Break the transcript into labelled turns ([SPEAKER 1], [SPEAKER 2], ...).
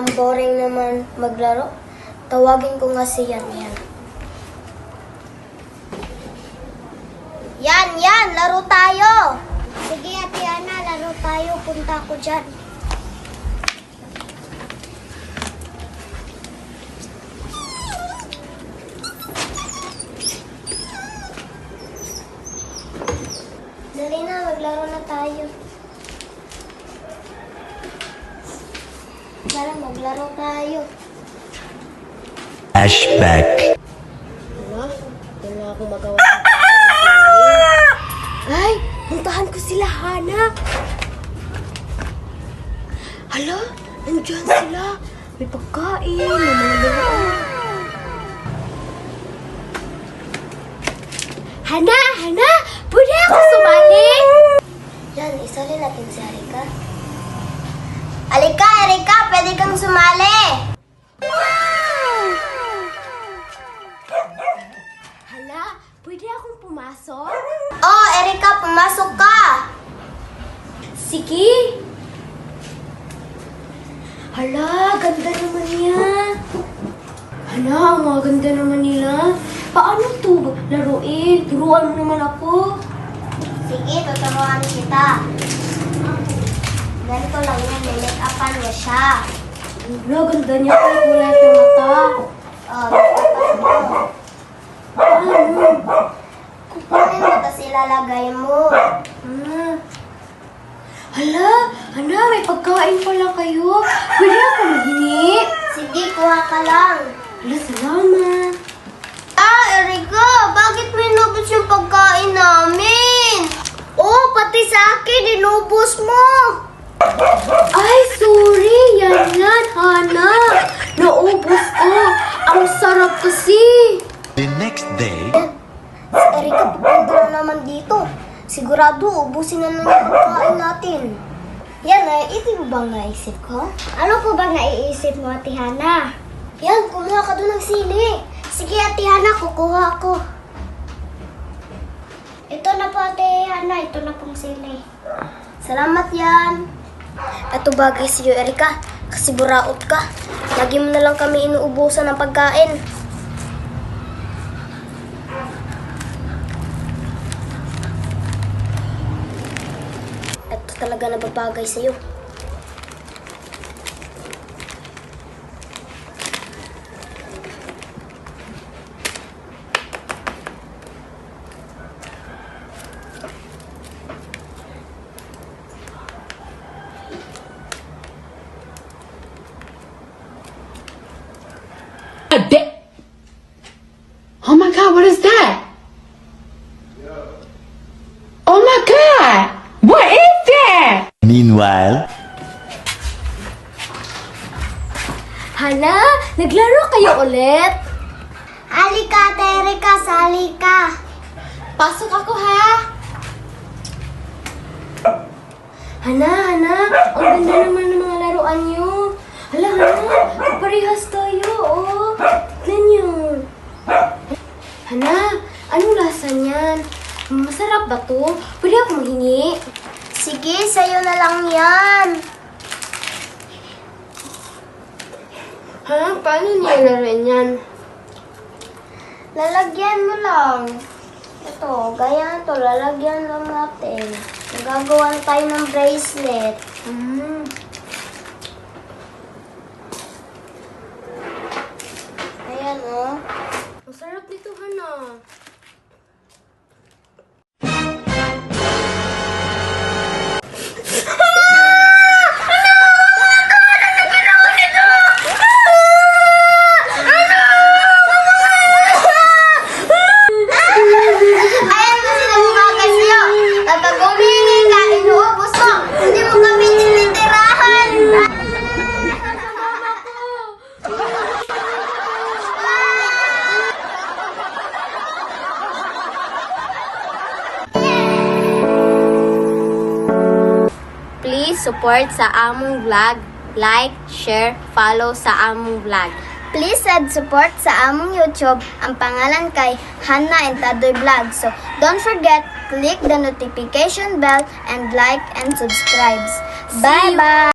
[SPEAKER 1] Ang boring naman maglaro. Tawagin ko nga si Yan Yan. Yan, yan! Laro tayo! Sige, Ate Ana, laro tayo. Punta ako dyan. Dali na, maglaro na tayo. Tara, maglaro tayo.
[SPEAKER 2] Flashback.
[SPEAKER 1] Wala, wala akong magawa Ay, puntahan ko sila, Hana. Hala, nandiyan sila. May pagkain, may mga laruan. Hana, Hana, pwede ako sumali? Yan, isali natin si Erika. Alika, Erika, kang sumali. Hala, pwede akong pumasok? Oh, Erika, pumasok ka! Sige! Hala, ganda naman yan! Hala, ang mga ganda naman nila. Paano to laruin? Turuan mo naman ako. Sige, tuturuan kita. Ganito lang yan, may make-upan mo siya. Hala, ganda niya kay kulay sa mata. Oh. Paano? Kukunin mo, tapos ilalagay mo. Ah. Hala, hala, may pagkain pala kayo. Pwede ako maghingi? Sige, kuha ka lang. Hala, salamat. Ah, Erika, bakit may nubos yung pagkain namin? Oh, pati sa akin, inubos mo. Ay, sorry, yan Sigurado, ubusin na yung pagkain natin. Yan, naiisip mo bang naisip ko? Ano po bang naiisip mo, Ate Hana? Yan, kumuha ka doon ng sili. Sige, Ate Hana, kukuha ako. Ito na po, Ate Hana. Ito na pong sili. Salamat yan. Ito bagay sa iyo, Erika. Kasi buraot ka. Lagi mo na lang kami inuubusan ng pagkain. Talaga nababagay sa'yo.
[SPEAKER 3] A da- Oh my god, what is that? Oh my god! What is that?
[SPEAKER 2] Meanwhile,
[SPEAKER 1] Hala, naglaro kayo ulit? Alika, Terika, sali ka. Pasok ako, ha? Hana, Hana, ang ganda naman ng mga laruan niyo. Hala, Hana, parehas tayo, oh. Tignan niyo. Hana, anong lasa niyan? Masarap ba to? Pwede ako maghingi? Sige, sa'yo na lang yan. Ha? Paano niya laruin yan? Lalagyan mo lang. Ito, gaya to, lalagyan lang natin. Nagagawa na tayo ng bracelet. Mm. Please support sa among vlog. Like, share, follow sa among vlog. Please add support sa among YouTube. Ang pangalan kay Hannah and Tadoy Vlog. So, don't forget, click the notification bell and like and subscribe. Bye-bye!